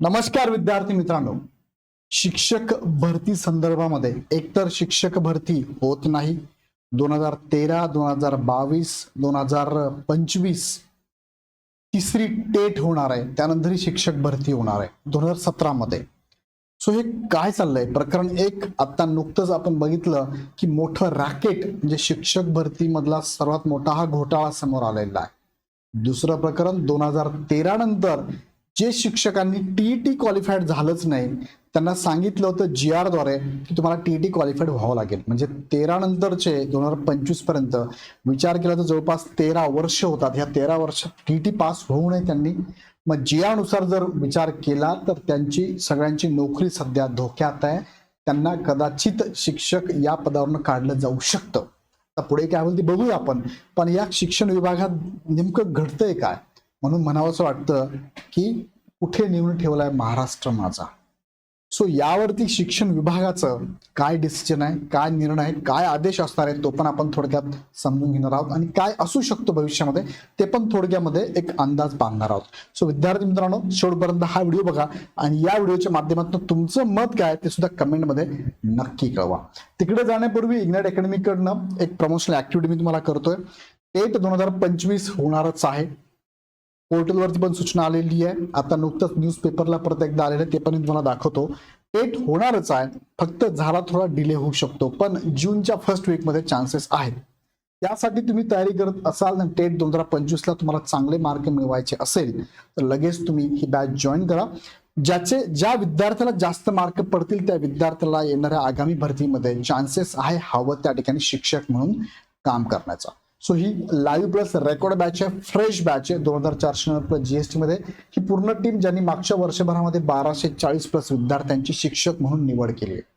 नमस्कार विद्यार्थी मित्रांनो. शिक्षक भरती संदर्भामध्ये एकतर शिक्षक भरती होत नाही. दोन हजार तेरा दोन हजार बावीस दोन हजार पंचवीस तिसरी टेट होणार आहे. त्यानंतर ही शिक्षक भरती होणार आहे. दोन हजार सतरा मध्ये सो हे काय चाललंय? प्रकरण एक आता नुकतंच आपण बघितलं की मोठं रॅकेट म्हणजे शिक्षक भरती मधला सर्वात मोठा हा घोटाळा समोर आलेला आहे. दुसरं प्रकरण दोन हजार तेरा नंतर जे शिक्षकांनी टीईटी क्वालिफाईड झालंच नाही त्यांना सांगितलं होतं जी आरद्वारे की तुम्हाला टीईटी क्वालिफाईड व्हावं लागेल. म्हणजे तेरा नंतरचे दोन हजार पंचवीसपर्यंत विचार केला तर जवळपास तेरा वर्ष होतात. ह्या तेरा वर्षात टीईटी पास होऊ नये त्यांनी. मग जी आरनुसार जर विचार केला तर त्यांची सगळ्यांची नोकरी सध्या धोक्यात आहे. त्यांना कदाचित शिक्षक या पदावरून काढलं जाऊ शकतं. आता पुढे काय होईल ते बघूया आपण. पण या शिक्षण विभागात नेमकं घडतंय काय? म्हणून म्हणावंसं वाटतं की कुठे नेऊन ठेवलाय महाराष्ट्र माझा? सो यावरती शिक्षण विभागाचं काय डिसिजन आहे काय निर्णय आहे काय आदेश असणार आहे तो पण आपण थोडक्यात समजून घेणार आहोत. आणि काय असू शकतो भविष्यामध्ये ते पण थोडक्यामध्ये एक अंदाज बांधणार आहोत. सो विद्यार्थी मित्रांनो शेवटपर्यंत हा व्हिडिओ बघा आणि या व्हिडिओच्या माध्यमातून तुमचं मत काय ते सुद्धा कमेंटमध्ये नक्की कळवा. तिकडे जाण्यापूर्वी इग्नाइट अकॅडमीकडनं एक प्रमोशनल ऍक्टिव्हिटी मी तुम्हाला करतोय. टेट दोन हजार पंचवीस होणारच आहे. पोर्टलवरती पण सूचना आलेली आहे. आता नुकतंच न्यूज पेपरला परत एकदा आलेलं आहे, ते पण तुम्हाला दाखवतो. टेट होणारच आहे फक्त झाला थोडा डिले होऊ शकतो पण जूनच्या फर्स्ट वीकमध्ये चान्सेस आहेत. त्यासाठी तुम्ही तयारी करत असाल ना टेट दोन हजार पंचवीसला तुम्हाला चांगले मार्क मिळवायचे असेल तर लगेच तुम्ही ही बॅच जॉईन करा. ज्याचे ज्या विद्यार्थ्याला जास्त मार्क पडतील त्या विद्यार्थ्याला येणाऱ्या आगामी भरतीमध्ये चान्सेस आहे हवं त्या ठिकाणी शिक्षक म्हणून काम करण्याचा. सो ही लाईव्ह प्लस रेकॉर्ड बॅच आहे फ्रेश बॅच आहे दोन हजार चारशे प्लस जीएसटी मध्ये. ही पूर्ण टीम ज्यांनी मागच्या वर्षभरामध्ये बाराशे चाळीस प्लस विद्यार्थ्यांची शिक्षक म्हणून निवड केली आहे.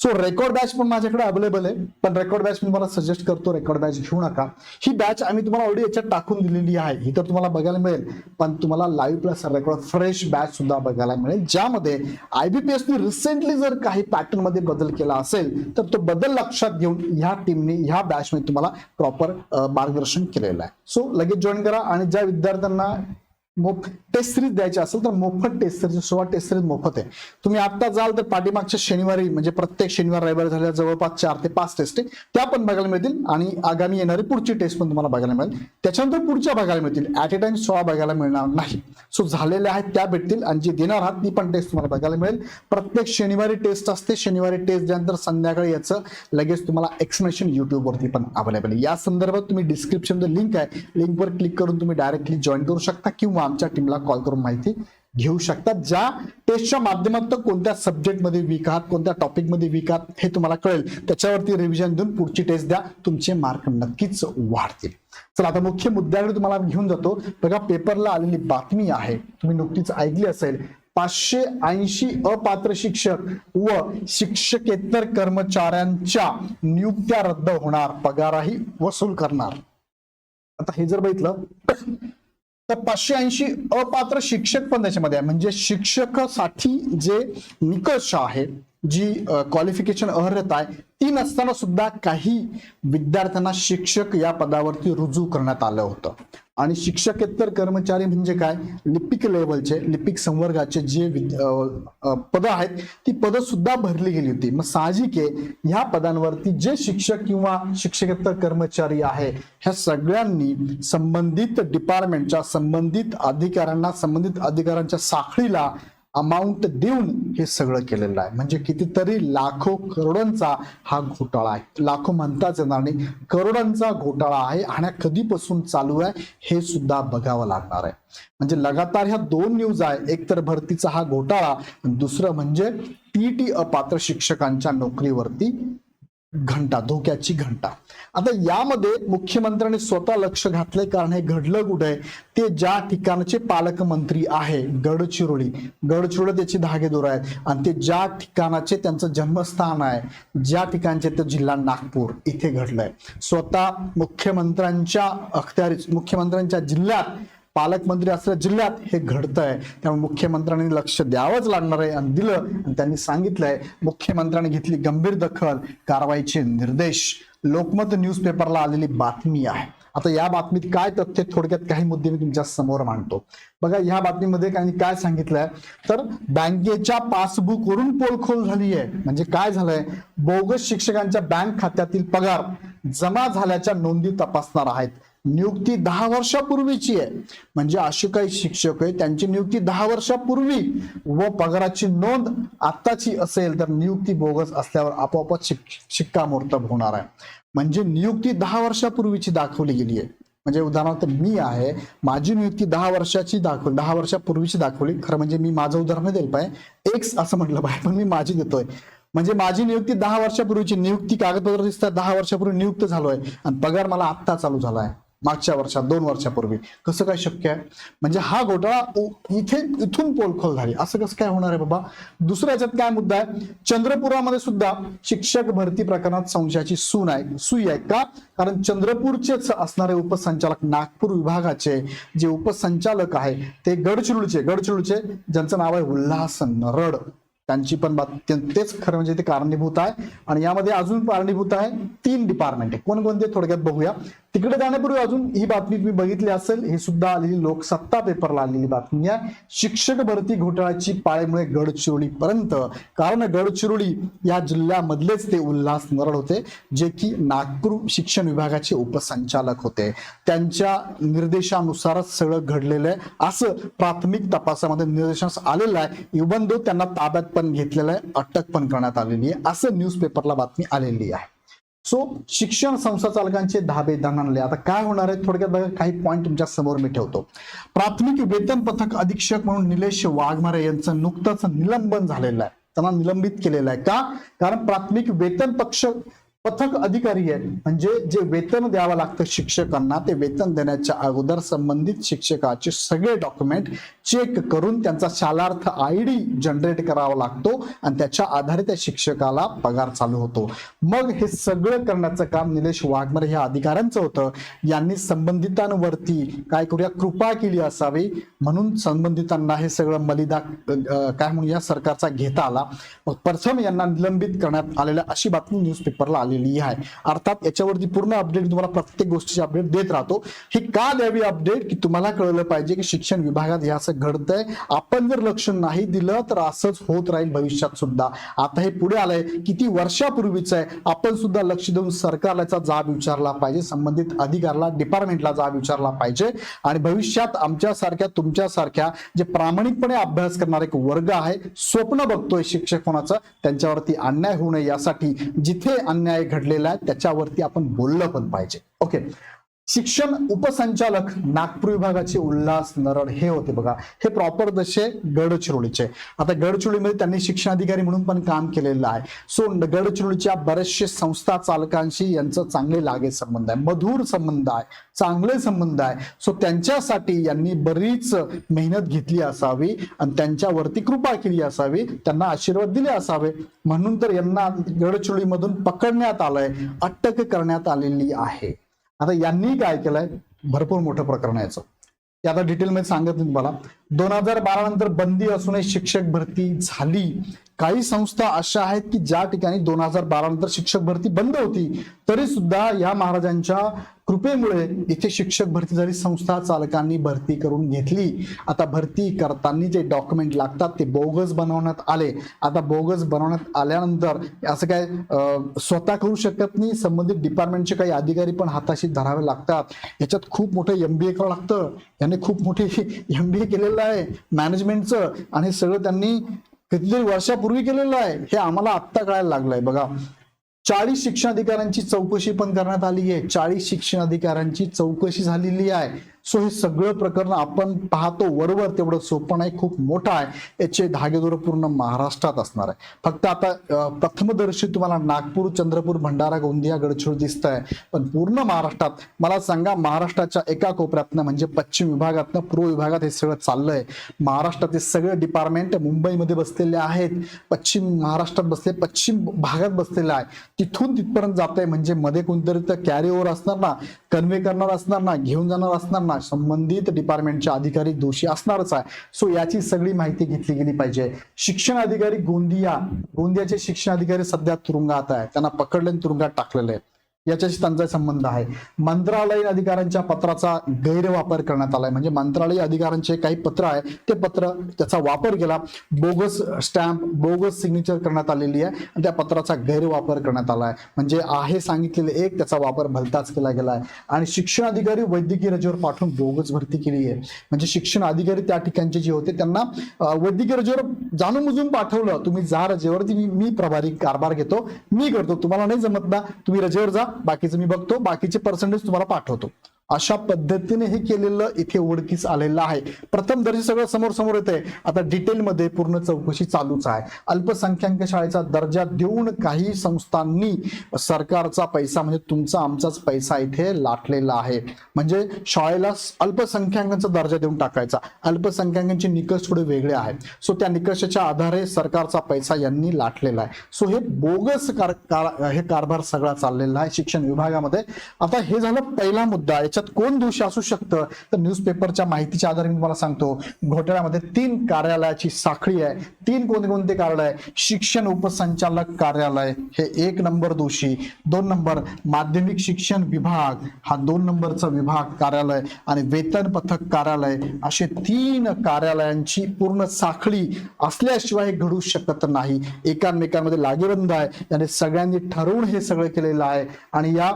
सो रेकॉर्ड बॅच पण माझ्याकडे अवेलेबल आहे. पण रेकॉर्ड बॅच मी तुम्हाला सजेस्ट करतो रेकॉर्ड बॅच घेऊ नका. ही बॅच आम्ही तुम्हाला ऑलरेडी याच्यात टाकून दिलेली आहे. ही तर तुम्हाला बघायला मिळेल. पण तुम्हाला live plus record fresh batch सुद्धा बघायला मिळेल. ज्यामध्ये आयबीपीएसने रिसेंटली जर काही पॅटर्नमध्ये बदल केला असेल तर तो बदल लक्षात घेऊन ह्या टीमने ह्या बॅच मध्ये तुम्हाला प्रॉपर मार्गदर्शन केलेलं आहे. सो लगेच जॉईन करा. आणि ज्या विद्यार्थ्यांना मोफ टेस्ट सिरीज द्यायची असेल तर मोफत टेस्ट सिरीज सोळा टेस्ट सिरीज मोफत आहे. तुम्ही आता जाल तर पाठीमागच्या शनिवारी म्हणजे प्रत्येक शनिवार रविवार झाल्या जवळपास चार ते पाच टेस्ट आहे. त्या पण बघायला मिळतील आणि आगामी येणारी पुढची टेस्ट पण तुम्हाला बघायला मिळेल. त्याच्यानंतर पुढच्या बघायला मिळतील. ऍट ए टाइम सोळा बघायला मिळणार नाही. सो झालेल्या आहेत त्या भेटतील आणि जे देणार आहात ती पण टेस्ट तुम्हाला बघायला मिळेल. प्रत्येक शनिवारी टेस्ट असते. शनिवारी टेस्ट द्यानंतर संध्याकाळी याचं लगेच तुम्हाला एक्सप्लेनेशन युट्यूबवरती पण अवेलेबल आहे. या संदर्भात तुम्ही डिस्क्रिप्शन लिंक आहे. लिंकवर क्लिक करून तुम्ही डायरेक्टली जॉईन करू शकता किंवा आमच्या टीमला कॉल करून माहिती घेऊ शकता ज्या टेस्टच्या माध्यमातून कोणत्या सब्जेक्टमध्ये वीक आहात कोणत्या टॉपिकमध्ये वीक आहात हे तुम्हाला कळेल. त्याच्यावरती रिव्हिजन देऊन पुढची टेस्ट द्या. तुमचे मार्क नक्कीच वाढतील. चला आता मुख्य मुद्द्याकडे तुम्हाला घेऊन जातो. बघा पेपरला आलेली बातमी आहे. तुम्ही नुकतीच ऐकली असेल. पाचशे ऐंशी अपात्र शिक्षक व शिक्षकेतर कर्मचाऱ्यांच्या नियुक्त्या रद्द होणार. पगारही वसूल करणार. आता हे जर बघितलं तर पाचशे ऐंशी अपात्र शिक्षक पण त्याच्यामध्ये आहे. म्हणजे शिक्षकासाठी जे निकष आहे जी क्वालिफिकेशन अर्हता आहे ती नसताना सुद्धा काही विद्यार्थ्यांना शिक्षक या पदावरती रुजू करण्यात आलं होतं. आणि शिक्षकेतर कर्मचारी म्हणजे काय? लिपिक लेवलचे लिपिक संवर्गाचे जे पद आहेत ती पदं सुद्धा भरली गेली होती. मग साहजिक आहे ह्या पदांवरती जे शिक्षक किंवा शिक्षकेतर कर्मचारी आहे ह्या सगळ्यांनी संबंधित डिपार्टमेंटच्या संबंधित अधिकाऱ्यांना संबंधित अधिकाऱ्यांच्या साखळीला अमाऊंट देऊन हे सगळं केलेलं आहे. म्हणजे कितीतरी लाखो करोडांचा हा घोटाळा आहे. लाखो म्हणताच येणार नाही. करोडांचा घोटाळा आहे आणि कधीपासून चालू आहे हे सुद्धा बघावं लागणार आहे. म्हणजे लगातार ह्या दोन न्यूज आहे. एक तर भरतीचा हा घोटाळा दुसरं म्हणजे टीटी अपात्र शिक्षकांच्या नोकरीवरती घंटा धोक्याची घंटा. आता यामध्ये मुख्यमंत्र्यांनी स्वतः लक्ष घातले कारण हे घडलं कुठे? ते ज्या ठिकाणचे पालकमंत्री आहे गडचिरोली. गडचिरोली त्याची धागेदोर आहेत. आणि ते ज्या ठिकाणाचे त्यांचं जन्मस्थान आहे ज्या ठिकाणचे ते जिल्हा नागपूर इथे घडलंय. स्वतः मुख्यमंत्र्यांच्या अखत्यारीत मुख्यमंत्र्यांच्या जिल्ह्यात पालकमंत्री असलेल्या जिल्ह्यात हे घडतंय. त्यामुळे मुख्यमंत्र्यांनी लक्ष द्यावंच लागणार आहे आणि दिलं आणि त्यांनी सांगितलंय. मुख्यमंत्र्यांनी घेतली गंभीर दखल कारवाईचे निर्देश. लोकमत न्यूज पेपरला आलेली बातमी आहे. आता या बातमीत काय तथ्य? थोडक्यात काही मुद्दे मी तुमच्यासमोर मांडतो. बघा या बातमीमध्ये त्यांनी काय सांगितलंय? तर बँकेच्या पासबुकवरून पोलखोल झाली आहे म्हणजे काय झालंय? बोगस शिक्षकांच्या बँक खात्यातील पगार जमा झाल्याच्या नोंदी तपासणार आहेत. नियुक्ती दहा वर्षापूर्वीची आहे. म्हणजे असे काही शिक्षक आहे त्यांची नियुक्ती दहा वर्षापूर्वी व पगाराची नोंद आत्ताची असेल तर नियुक्ती बोगस असल्यावर आपोआपच शिक शिक्कामोर्तब होणार आहे. म्हणजे नियुक्ती दहा वर्षापूर्वीची दाखवली गेली आहे. म्हणजे उदाहरणार्थ मी आहे माझी नियुक्ती दहा वर्षाची दाखवली दहा वर्षापूर्वीची दाखवली. खरं म्हणजे मी माझं उदाहरण दिलं पाहिजे एक्स असं म्हटलं पाहिजे पण मी माझी देतोय. म्हणजे माझी नियुक्ती दहा वर्षापूर्वीची नियुक्ती कागदपत्र दिसतात दहा वर्षापूर्वी नियुक्त झालोय. आणि पगार मला आत्ता चालू झालाय. मागच्या वर्षात दोन वर्षापूर्वी. कसं काय शक्य आहे? म्हणजे हा घोटाळा इथे इथून पोलखोल झाली. असं कसं काय होणार आहे बाबा? दुसऱ्या याच्यात काय मुद्दा आहे? चंद्रपुरामध्ये सुद्धा शिक्षक भरती प्रकरणात संशयाची सून आहे सुई आहे का? कारण चंद्रपूरचेच असणारे उपसंचालक नागपूर विभागाचे जे उपसंचालक आहे ते गडचिरोलीचे गडचिरोलीचे ज्यांचं नाव आहे उल्हास नरड त्यांची पण बात तेच खरं म्हणजे ते कारणीभूत आहे. आणि यामध्ये अजून कारणीभूत आहे तीन डिपार्टमेंट आहे. कोणकोणते? थोडक्यात बघूया. तिकडे जाण्यापूर्वी अजून ही बातमी तुम्ही बघितली असेल हे सुद्धा आलेली लोकसत्ता पेपरला आलेली बातमी आहे. शिक्षक भरती घोटाळ्याची पाळेमुळे गडचिरोली पर्यंत कारण गडचिरोली या जिल्ह्यामधलेच ते उल्हास नरड होते जे की नागपूर शिक्षण विभागाचे उपसंचालक होते. त्यांच्या निर्देशानुसारच सगळं घडलेलं आहे. असं प्राथमिक तपासामध्ये निर्देशांस आलेलं आहे. इवन दो त्यांना ताब्यात पण घेतलेलं आहे अटक पण करण्यात आलेली आहे. असं न्यूजपेपरला बातमी आलेली आहे. सो शिक्षण संस्था चालकांचे धाबे दणाणले. आता काय होणार आहे? थोडक्यात बघा काही पॉईंट तुमच्यासमोर मी ठेवतो. प्राथमिक वेतन पथक अधीक्षक म्हणून निलेश वाघमारे यांचं नुकतंच निलंबन झालेलं आहे. त्यांना निलंबित केलेलं आहे. का? कारण प्राथमिक वेतन पक्ष पथक अधिकारी आहेत. म्हणजे जे वेतन द्यावं लागतं शिक्षकांना ते वेतन देण्याच्या अगोदर संबंधित शिक्षकाचे सगळे डॉक्युमेंट चेक करून त्यांचा शालार्थ आय डी जनरेट करावा लागतो आणि त्याच्या आधारे त्या शिक्षकाला पगार चालू होतो. मग हे सगळं करण्याचं काम निलेश वाघमारे ह्या अधिकाऱ्यांचं होतं. यांनी संबंधितांवरती काय करूया कृपा केली असावी. म्हणून संबंधितांना हे सगळं मलिदा काय काय म्हणूया सरकारचा घेता आला. मग प्रथम यांना निलंबित करण्यात आलेल्या अशी बातमी न्यूजपेपरला आली. आलेली आहे. अर्थात याच्यावरती पूर्ण अपडेट तुम्हाला प्रत्येक गोष्टीची अपडेट देत राहतो. ही का द्यावी अपडेट की तुम्हाला कळलं पाहिजे की शिक्षण विभागात हे असं घडतंय. आपण जर लक्ष नाही दिलं तर असंच होत राहील भविष्यात सुद्धा. आता हे पुढे आलंय किती वर्षापूर्वीच आहे आपण सुद्धा लक्ष देऊन सरकारला जाब विचारला पाहिजे संबंधित अधिकाऱ्याला डिपार्टमेंटला जाब विचारला पाहिजे. आणि भविष्यात आमच्यासारख्या तुमच्यासारख्या जे प्रामाणिकपणे अभ्यास करणारा एक वर्ग आहे स्वप्न बघतोय शिक्षक होण्याचं त्यांच्यावरती अन्याय होऊ नये यासाठी जिथे अन्याय घडलेला आहे त्याच्यावरती आपण बोललं पण पाहिजे. ओके शिक्षण उपसंचालक नागपूर विभागाचे उल्हास नरड हे होते बघा. हे प्रॉपर जसे गडचिरोलीचे. आता गडचिरोलीमध्ये त्यांनी शिक्षण अधिकारी म्हणून पण काम केलेलं आहे. सो गडचिरोलीच्या बरेचसे संस्था चालकांशी यांचं चांगले लागे संबंध आहे. मधुर संबंध आहे. चांगले संबंध आहे. सो त्यांच्यासाठी यांनी बरीच मेहनत घेतली असावी आणि त्यांच्यावरती कृपा केली असावी. त्यांना आशीर्वाद दिले असावे. म्हणून तर यांना गडचिरोलीमधून पकडण्यात आलंय अटक करण्यात आलेली आहे. आता यांनी काय केलंय? भरपूर मोठं प्रकरण आहे याचं. ते आता डिटेलमध्ये सांगत नाही तुम्हाला. दोन हजार बारा नंतर बंदी असूनही शिक्षक भरती झाली. काही संस्था अशा आहेत की ज्या ठिकाणी दोन हजार बारा नंतर शिक्षक भरती बंद होती तरी सुद्धा या महाराजांच्या कृपेमुळे इथे शिक्षक भरती झाली संस्था चालकांनी भरती करून घेतली. आता भरती करताना जे डॉक्युमेंट लागतात ते बोगस बनवण्यात आले. आता बोगस बनवण्यात आल्यानंतर असं काय स्वतः करू शकत नाही संबंधित डिपार्टमेंटचे काही अधिकारी पण हाताशी धरावे लागतात. याच्यात खूप मोठं एम बी ए करावं लागतं. याने खूप मोठे एम बी ए केलेलं आहे मॅनेजमेंटचं आणि हे सगळं त्यांनी कितीतरी वर्षापूर्वी केलेलं आहे हे आम्हाला आत्ता कळायला लागलंय. बघा चाळीस शिक्षणाधिकाऱ्यांची चौकशी पण करण्यात आली आहे चाळीस शिक्षणाधिकाऱ्यांची चौकशी झालेली आहे. सो हे सगळं प्रकरण आपण पाहतो वरवर तेवढं सोपं नाही खूप मोठं आहे. याचे धागेदोर पूर्ण महाराष्ट्रात असणार आहे. फक्त आता प्रथमदर्शी तुम्हाला नागपूर चंद्रपूर भंडारा गोंदिया गडचिरोली दिसत आहे पण पूर्ण महाराष्ट्रात मला सांगा महाराष्ट्राच्या एका कोपऱ्यातनं म्हणजे पश्चिम विभागातनं पूर्व विभागात हे सगळं चाललंय. महाराष्ट्राचे सगळे डिपार्टमेंट मुंबईमध्ये बसलेले आहेत. पश्चिम महाराष्ट्रात बसले पश्चिम भागात बसलेले आहे. तिथून तिथपर्यंत जात आहे म्हणजे मध्ये कोणतरी तर कॅरी ओव्हर असणार ना कन्वे करणार असणार ना घेऊन जाणार असणार ना संबंधित डिपार्टमेंटचे अधिकारी दोषी असणारच आहे. सो याची सगळी माहिती घेतली गेली पाहिजे. शिक्षण अधिकारी गोंदिया गोंदियाचे शिक्षण अधिकारी सध्या तुरुंगात आहे. त्यांना पकडले आणि तुरुंगात टाकलेले आहे याच्याशी त्यांचा संबंध आहे. मंत्रालय अधिकाऱ्यांच्या पत्राचा गैरवापर करण्यात आलाय. म्हणजे मंत्रालय अधिकाऱ्यांचे काही पत्र आहे ते पत्र त्याचा वापर केला. बोगस स्टॅम्प बोगस सिग्नेचर करण्यात आलेली आहे आणि त्या पत्राचा गैरवापर करण्यात आला आहे म्हणजे आहे सांगितलेले एक त्याचा वापर भलताच केला गेला आहे आणि शिक्षण अधिकारी वैद्यकीय रजेवर पाठवून बोगस भरती केली आहे. म्हणजे शिक्षण अधिकारी त्या ठिकाणचे जे होते त्यांना वैद्यकीय रजेवर जाणून बुजून पाठवलं. तुम्ही जा रजेवरती मी मी प्रभारी कारभार घेतो मी करतो. तुम्हाला नाही जमत ना तुम्ही रजेवर जा. बाकीचं मी बघतो बाकीचे पर्सेंटेज तुम्हाला पाठवतो. अशा पद्धतीने हे केलेलं इथे उघडकीस आलेलं आहे. प्रथम दर्जा सगळं समोर समोर येत आहे आता डिटेलमध्ये पूर्ण चौकशी चालूच आहे. अल्पसंख्याक शाळेचा दर्जा देऊन काही संस्थांनी सरकारचा पैसा म्हणजे तुमचा आमचाच पैसा इथे लाटलेला आहे. म्हणजे शाळेला अल्पसंख्याकांचा दर्जा देऊन टाकायचा. अल्पसंख्याकांचे निकष थोडे वेगळे आहेत. सो त्या निकषाच्या आधारे सरकारचा पैसा यांनी लाटलेला आहे. सो हे बोगस कार, कार हे कारभार सगळा चाललेला आहे शिक्षण विभागामध्ये. आता हे झालं पहिला मुद्दा. याच्यात कोण दोषी असू शकतं? तर न्यूजपेपरच्या माहितीच्या आधारे मी तुम्हाला सांगतो. घोटाळ्यामध्ये तीन कार्यालयाची साखळी आहे. तीन कोणते कार्यालय? शिक्षण उपसंचालक कार्यालय. हे एक नंबर दोषी. दोन नंबर माध्यमिक शिक्षण विभाग. हा दोन नंबरचा विभाग कार्यालय आणि वेतन पथक कार्यालय. असे तीन कार्यालयांची पूर्ण साखळी असल्याशिवाय हे घडू शकत नाही. एकमेकांमध्ये लागेबंद आहे. याने सगळ्यांनी ठरवून हे सगळं केलेलं आहे. आणि या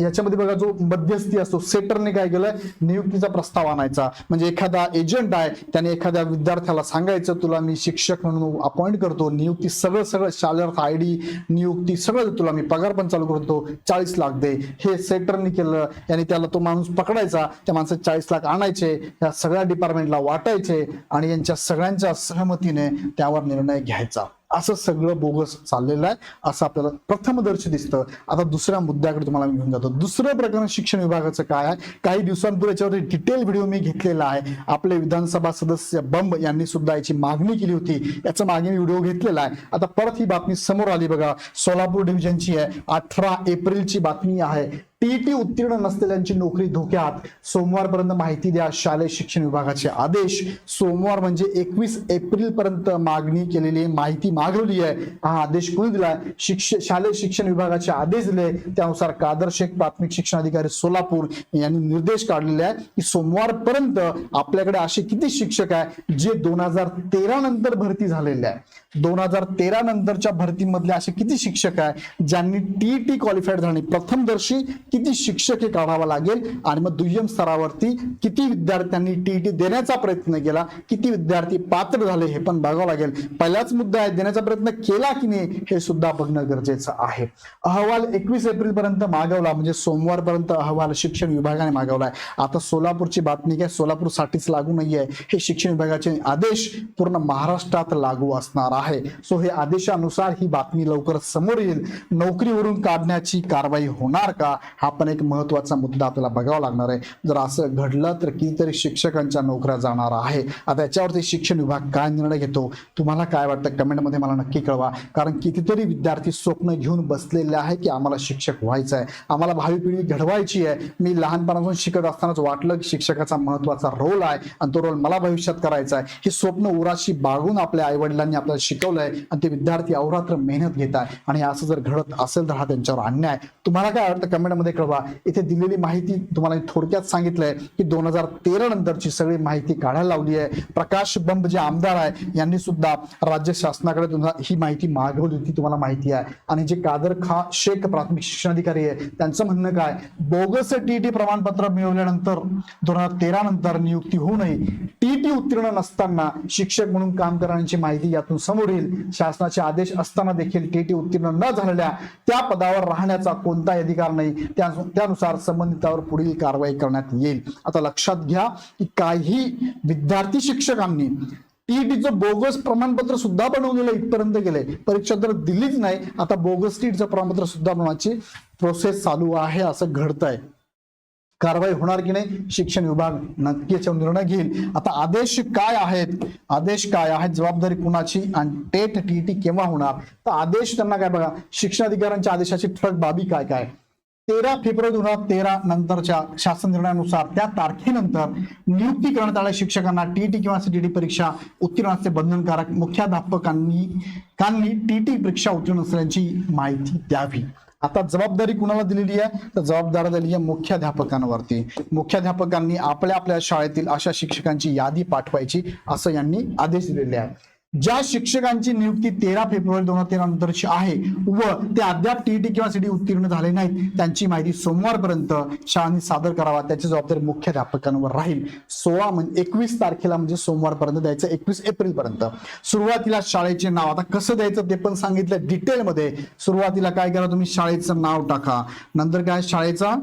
याच्यामध्ये बघा जो मध्यस्थ असतो. सेटरने काय केलं नियुक्तीचा प्रस्ताव आणायचा. म्हणजे एखादा एजंट आहे त्याने एखाद्या विद्यार्थ्याला सांगायचं तुला मी शिक्षक म्हणून अपॉइंट करतो. नियुक्ती सगळं सगळं शालेय आय डी नियुक्ती सगळं तुला मी पगार पण चालू करतो. चाळीस लाख दे. हे सेटरने केलं. याने त्याला तो माणूस पकडायचा. त्या माणसं चाळीस लाख आणायचे. या सगळ्या डिपार्टमेंटला वाटायचे आणि यांच्या सगळ्यांच्या सहमतीने त्यावर निर्णय घ्यायचा. असं सगळं बोगस चाललेलं आहे. असं आपल्याला प्रथमदर्शी दिसतं. आता दुसऱ्या मुद्द्याकडे तुम्हाला मी घेऊन जातो. दुसरं प्रकरण शिक्षण विभागाचं काय आहे? काही दिवसांपूर्वी याच्यावरती डिटेल व्हिडिओ मी घेतलेला आहे. आपले विधानसभा सदस्य बंब यांनी सुद्धा याची मागणी केली होती. याचा मागे मी व्हिडिओ घेतलेला आहे. आता परत ही बातमी समोर आली बघा. सोलापूर डिव्हिजनची आहे. अठरा एप्रिलची बातमी आहे. टीईटी उत्तीर्ण नसलेल्यांची नोकरी धोक्यात. सोमवारपर्यंत माहिती द्या शालेय शिक्षण विभागाचे आदेश. सोमवार म्हणजे एकवीस एप्रिल पर्यंत मागणी केलेली माहिती मागवली आहे. हा आदेश कोणी दिलाय? शिक्ष शालेय शिक्षण विभागाचे आदेश दिले. त्यानुसार कादर शेख प्राथमिक शिक्षण अधिकारी सोलापूर यांनी निर्देश काढलेले आहे की सोमवारपर्यंत आपल्याकडे असे किती शिक्षक आहे जे दोन हजार तेरा नंतर भरती झालेले आहे दोन हजार तेरा नंतरच्या भरतीमधले असे किती शिक्षक आहे ज्यांनी टीईटी क्वालिफाईड झाले? प्रथमदर्शी किती शिक्षक हे काढावा लागेल आणि मग दुय्यम स्तरावरती किती विद्यार्थ्यांनी टीईटी देण्याचा प्रयत्न केला किती विद्यार्थी पात्र झाले हे पण बघावं लागेल. पहिलाच मुद्दा आहे देण्याचा प्रयत्न केला की नाही हे सुद्धा बघणं गरजेचं आहे. अहवाल एकवीस एप्रिल पर्यंत मागवला म्हणजे सोमवारपर्यंत अहवाल शिक्षण विभागाने मागवलाय आता सोलापूरची बातमी काय सोलापूर साठीच लागू नाहीये. हे शिक्षण विभागाचे आदेश पूर्ण महाराष्ट्रात लागू असणार आहे. सो हे आदेशानुसार ही बातमी लवकर समोर येईल. नोकरीवरून काढण्याची कारवाई होणार का? हा पण एक महत्त्वाचा मुद्दा आपल्याला बघावा लागणार आहे. जर असं घडलं तर कितीतरी शिक्षकांच्या नोकऱ्या जाणार आहे. आता याच्यावरती शिक्षण विभाग काय निर्णय घेतो? तुम्हाला काय वाटतं? कमेंटमध्ये मला नक्की कळवा. कारण कितीतरी विद्यार्थी स्वप्न घेऊन बसलेले आहे की आम्हाला शिक्षक व्हायचं आहे. आम्हाला भावी पिढी घडवायची आहे. मी लहानपणापासून शिकत असतानाच वाटलं की शिक्षकाचा महत्त्वाचा रोल आहे आणि तो रोल मला भविष्यात करायचा आहे. हे स्वप्न उराशी बाळगून आपल्या आई वडिलांनी आपल्याला शिकवलंय आणि ते विद्यार्थी अवरात्र मेहनत घेत आहे. आणि असं जर घडत असेल तर हा त्यांच्यावर अन्याय तुम्हाला काय वाटतं? कमेंटमध्ये मध्ये कळवा. इथे दिलेली माहिती तुम्हाला थोडक्यात सांगितलंय की दोन हजार तेरा नंतरची सगळी माहिती काढायला लावली आहे. प्रकाश बंब जे आमदार आहे यांनी सुद्धा राज्य शासनाकडे तुम्हाला ही माहिती मागवली होती तुम्हाला माहिती आहे. आणि जे कादर खा शेख प्राथमिक शिक्षण अधिकारी आहे त्यांचं म्हणणं काय? बोगस टीईटी प्रमाणपत्र मिळवल्यानंतर दोन हजार तेरा नंतर नियुक्ती होऊ नये. टीईटी उत्तीर्ण नसताना शिक्षक म्हणून काम करण्याची माहिती यातून समोर येईल. शासनाचे आदेश असताना देखील टीईटी उत्तीर्ण न झालेल्या त्या पदावर राहण्याचा कोणताही अधिकार नाही. त्यानुसार संबंधितावर पुढील कारवाई करण्यात येईल. आता लक्षात घ्या की काही विद्यार्थी शिक्षकांनी टीईटीचं बोगस प्रमाणपत्र सुद्धा बनवलेलं इथपर्यंत गेले परीक्षा तर दिलीच नाही. आता बोगस टीईटीचं प्रमाणपत्र सुद्धा बनवण्याची प्रोसेस चालू आहे असं घडतंय. कारवाई होणार की नाही शिक्षण विभाग नक्की याच्यावर निर्णय घेईल. आता आदेश काय आहेत? आदेश काय आहेत? जबाबदारी कुणाची आणि टेट टीटी केव्हा होणार? तर आदेश त्यांना काय बघा शिक्षण अधिकाऱ्यांच्या आदेशाची ठळक बाबी काय काय तेरा फेब्रुवारी दोन हजार तेरा नंतरच्या शासन निर्णयानुसार त्या तारखेनंतर नियुक्ती करण्यात आल्या शिक्षकांना टीटी किंवा सीटीटी परीक्षा उत्तीर्ण असते बंधनकारक मुख्याध्यापकांनी कांनी टीटी परीक्षा उत्तीर्ण असल्याची माहिती द्यावी. आता जबाबदारी कुणाला दिलेली आहे? तर जबाबदारी दिलेली आहे मुख्याध्यापकांवरती. मुख्याध्यापकांनी आपल्या आपल्या शाळेतील अशा शिक्षकांची यादी पाठवायची असं यांनी आदेश दिलेले आहे ज्या शिक्षकांची नियुक्ती तेरा फेब्रुवारी दोन हजार तेरा नंतरची आहे व ते अद्याप टीईटी किंवा सीडी उत्तीर्ण झाले नाहीत त्यांची माहिती सोमवारपर्यंत शाळांनी सादर करावा त्याची जबाबदारी मुख्याध्यापकांवर राहील. सोळा म्हणजे एकवीस तारखेला म्हणजे सोमवारपर्यंत द्यायचं एकवीस एप्रिल पर्यंत सुरुवातीला शाळेचे नाव आता कसं द्यायचं ते पण सांगितलं डिटेलमध्ये सुरुवातीला काय करा तुम्ही? शाळेचं नाव टाका. नंतर काय? शाळेचा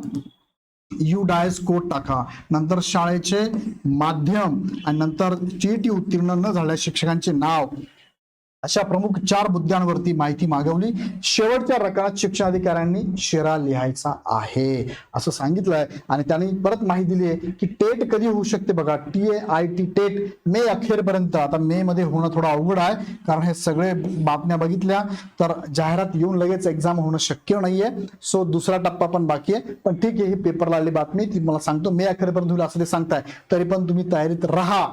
यू डायस कोड टाका. नंतर शाळेचे माध्यम आणि नंतर टी उत्तीर्ण न झाल्या शिक्षकांचे नाव. अशा प्रमुख चार मुद्द्यांवरती माहिती मागवली. शेवटच्या रकानात शिक्षणाधिकाऱ्यांनी शेरा लिहायचा आहे असं सांगितलंय. आणि त्यांनी परत माहिती दिली आहे की टेट कधी होऊ शकते बघा. T A I T TET May अखेरपर्यंत. आता मे मध्ये होणं थोडं अवघड आहे कारण हे सगळे बातम्या बघितल्या. तर जाहिरात येऊन लगेच एक्झाम होणं शक्य नाहीये. सो दुसरा टप्पा पण बाकी आहे. पण ठीक आहे ही पेपरला आली बातमी ती मला सांगतो. मे अखेरपर्यंत होईल असं ते सांगताय. तरी पण तुम्ही तयारीत राहा.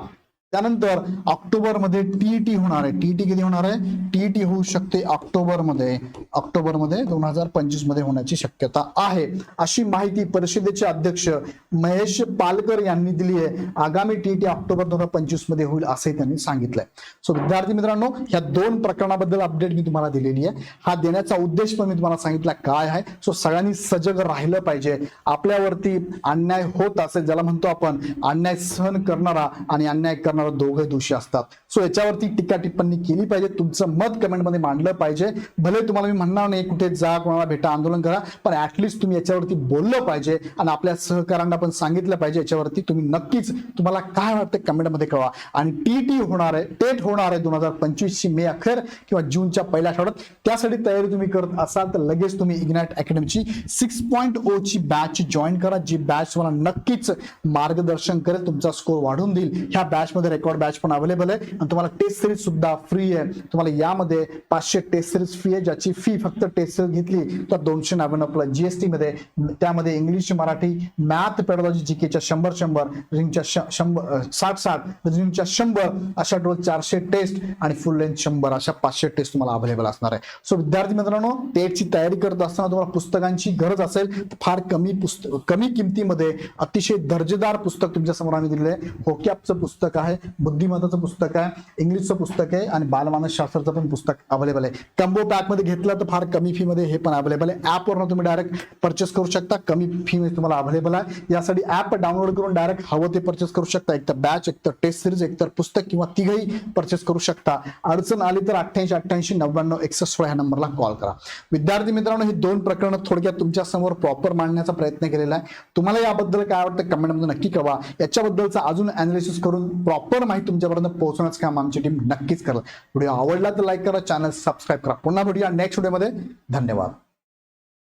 त्यानंतर ऑक्टोबरमध्ये टी टीईटी होणार आहे. टीईटी किती होणार आहे? टीईटी होऊ शकते ऑक्टोबरमध्ये. ऑक्टोबरमध्ये दोन हजार पंचवीसमध्ये होण्याची शक्यता आहे. अशी माहिती परिषदेचे अध्यक्ष महेश पालकर यांनी दिली आहे. आगामी टीईटी ऑक्टोबर दोन हजार पंचवीसमध्ये होईल असे त्यांनी सांगितलंय. सो विद्यार्थी मित्रांनो ह्या दोन प्रकरणाबद्दल अपडेट मी तुम्हाला दिलेली आहे. हा देण्याचा उद्देश पण मी तुम्हाला सांगितला काय आहे. सो सगळ्यांनी सजग राहिलं पाहिजे. आपल्यावरती अन्याय होत असेल ज्याला म्हणतो आपण अन्याय सहन करणारा आणि अन्याय करणारा दोघे दोषी असतात. सो याच्यावरती टीका टिप्पणी केली पाहिजे. तुमचं मत कमेंटमध्ये मांडलं पाहिजे. भले तुम्हाला मी म्हणणार नाही कुठे जा कोणाला भेटा आंदोलन करा पण ऍटलिस्ट तुम्ही याच्यावरती बोललं पाहिजे आणि आपल्या सहकारांना पण सांगितलं पाहिजे. याच्यावरती तुम्ही नक्कीच तुम्हाला काय वाटतं कमेंटमध्ये कळवा. आणि टी टी होणार आहे टेट होणार आहे दोन हजार पंचवीस ची मे अखेर किंवा जूनच्या पहिल्या आठवड्यात. त्यासाठी तयारी तुम्ही करत असाल तर लगेच तुम्ही इग्नाइट अकॅडमीची सिक्स पॉईंट ओ ची बॅच जॉईन करा. जी बॅच तुम्हाला नक्कीच मार्गदर्शन करेल तुमचा स्कोर वाढून देईल. ह्या बॅच मध्ये रेकॉर्ड बॅच पण अवेलेबल आहे. आणि तुम्हाला टेस्ट सिरीज सुद्धा फ्री आहे. तुम्हाला यामध्ये पाचशे टेस्ट सिरीज फ्री आहे. ज्याची फी फक्त टेस्ट सिरीज घेतली तर दोनशे नव्याण्णव प्लस जीएसटी मध्ये त्यामध्ये इंग्लिश मराठी मॅथ पेडॉलॉजी जीकेच्या शंभर शंभर रिंगच्या शंभर साठ साठ रिंगच्या शंभर अशा टोटल चारशे टेस्ट आणि फुल लेंथ शंभर अशा पाचशे टेस्ट तुम्हाला अवेलेबल असणार आहे. सो विद्यार्थी मित्रांनो टेटची तयारी करत असताना तुम्हाला पुस्तकांची गरज असेल तर फार कमी पुस्तक कमी किमतीमध्ये अतिशय दर्जेदार पुस्तक तुमच्यासमोर आम्ही दिलेलं आहे. होकॅपचं पुस्तक आहे. बुद्धिमत्ताचं पुस्तक आहे इंग्लिशचं पुस्तक आहे आणि बालमानस शास्त्राचं पण पुस्तक अवेलेबल आहे. कम्बो पॅकमध्ये घेतलं तर फार कमी फी मध्ये हे पण अवेलेबल आहे. ॲपवरून तुम्ही डायरेक्ट परचेस करू शकता. कमी फीमध्ये तुम्हाला अवेलेबल आहे. यासाठी ॲप डाउनलोड करून डायरेक्ट हवं ते परचेस करू शकता. एक तर बॅच एक तर टेस्ट सिरीज एक तर पुस्तक किंवा तिघही परचेस करू शकता. अडचण आली तर अठ्ठ्याऐंशी अठ्ठ्याऐंशी नव्याण्णव एकसष्ट सोळा ह्या नंबरला कॉल करा. विद्यार्थी मित्रांनो ही दोन प्रकरणं थोडक्यात तुमच्यासमोर प्रॉपर मांडण्याचा प्रयत्न केलेला आहे. तुम्हाला याबद्दल काय वाटतं? कमेंटमध्ये नक्की कळवा. याच्याबद्दलचा अजून अनालिसिस करून प्रॉपर माहिती तुमच्यापर्यंत पोहोचवण्याचं काम आमची टीम नक्कीच करेल व्हिडिओ आवडला तर लाईक करा चॅनल सबस्क्राईब करा. पुन्हा भेटूया नेक्स्ट व्हिडिओमध्ये धन्यवाद.